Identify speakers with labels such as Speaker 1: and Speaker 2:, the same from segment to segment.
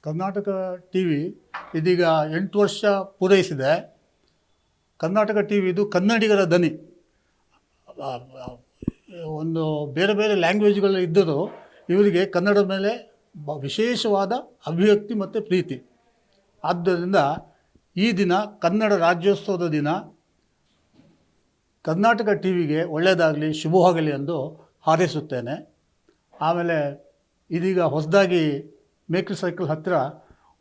Speaker 1: Karnataka T V ಇದೀಗ ಎಂಟು ವರ್ಷ ಪೂರೈಸಿದೆ. ಕರ್ನಾಟಕ ಟಿ ವಿದು ಕನ್ನಡಿಗರ ದನಿ ಒಂದು ಬೇರೆ ಬೇರೆ ಲ್ಯಾಂಗ್ವೇಜ್ಗಳು ಇದ್ದರೂ ಇವರಿಗೆ ಕನ್ನಡದ ಮೇಲೆ ಬ- ವಿಶೇಷವಾದ ಅಭಿವ್ಯಕ್ತಿ ಮತ್ತು ಪ್ರೀತಿ. ಆದ್ದರಿಂದ ಈ ದಿನ ಕನ್ನಡ ರಾಜ್ಯೋತ್ಸವದ ದಿನ ಕರ್ನಾಟಕ ಟಿ ವಿಗೆ ಒಳ್ಳೆಯದಾಗಲಿ, ಶುಭವಾಗಲಿ ಎಂದು ಹಾರೈಸುತ್ತೇನೆ. ಆಮೇಲೆ ಇದೀಗ ಹೊಸದಾಗಿ ಮೇಕಲ್ ಸರ್ಕಲ್ ಹತ್ತಿರ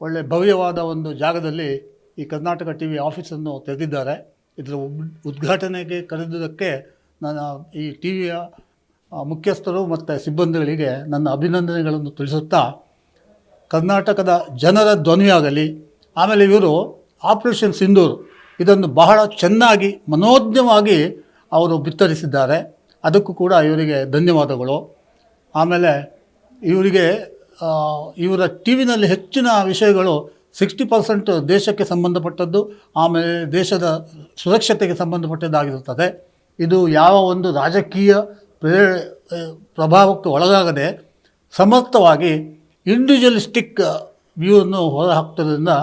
Speaker 1: ಒಳ್ಳೆ ಭವ್ಯವಾದ ಒಂದು ಜಾಗದಲ್ಲಿ ಈ ಕರ್ನಾಟಕ ಟಿ ವಿ ಆಫೀಸನ್ನು ತೆರೆದಿದ್ದಾರೆ. ಇದರ ಉದ್- ಉದ್ಘಾಟನೆಗೆ ಕರೆದಿದ್ದಕ್ಕೆ ನಾನು ಈ ಟಿ ವಿಯ ಮುಖ್ಯಸ್ಥರು ಮತ್ತು ಸಿಬ್ಬಂದಿಗಳಿಗೆ ನನ್ನ ಅಭಿನಂದನೆಗಳನ್ನು ತಿಳಿಸುತ್ತಾ, ಕರ್ನಾಟಕದ ಜನರ ಧ್ವನಿಯಾಗಲಿ, ಆಮೇಲೆ ಇವರು ಆಪರೇಷನ್ ಸಿಂಧೂರ್, ಇದನ್ನು ಬಹಳ ಚೆನ್ನಾಗಿ, ಮನೋಜ್ಞವಾಗಿ ಅವರು ಬಿತ್ತರಿಸಿದ್ದಾರೆ. ಅದಕ್ಕೂ ಕೂಡ ಇವರಿಗೆ ಧನ್ಯವಾದಗಳು. ಆಮೇಲೆ ಇವರಿಗೆ ಇವರ ಟಿ ವಿನಲ್ಲಿ ಹೆಚ್ಚಿನ ವಿಷಯಗಳು ಸಿಕ್ಸ್ಟಿ ಪರ್ಸೆಂಟ್ ದೇಶಕ್ಕೆ ಸಂಬಂಧಪಟ್ಟದ್ದು, ಆಮೇಲೆ ದೇಶದ ಸುರಕ್ಷತೆಗೆ ಸಂಬಂಧಪಟ್ಟದ್ದಾಗಿರುತ್ತದೆ. ಇದು ಯಾವ ಒಂದು ರಾಜಕೀಯ ಪ್ರೇ ಪ್ರಭಾವಕ್ಕೆ ಒಳಗಾಗದೆ ಸಮರ್ಥವಾಗಿ ಇಂಡಿವಿಜುವಲಿಸ್ಟಿಕ್ ವ್ಯೂವನ್ನು ಹೊರಹಾಕ್ತದ್ರಿಂದ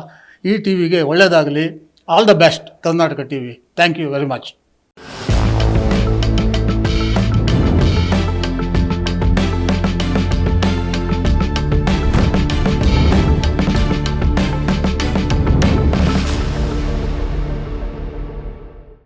Speaker 1: ಈ ಟಿ ವಿಗೆ ಒಳ್ಳೆಯದಾಗಲಿ. All the best Karnataka T V thank you very much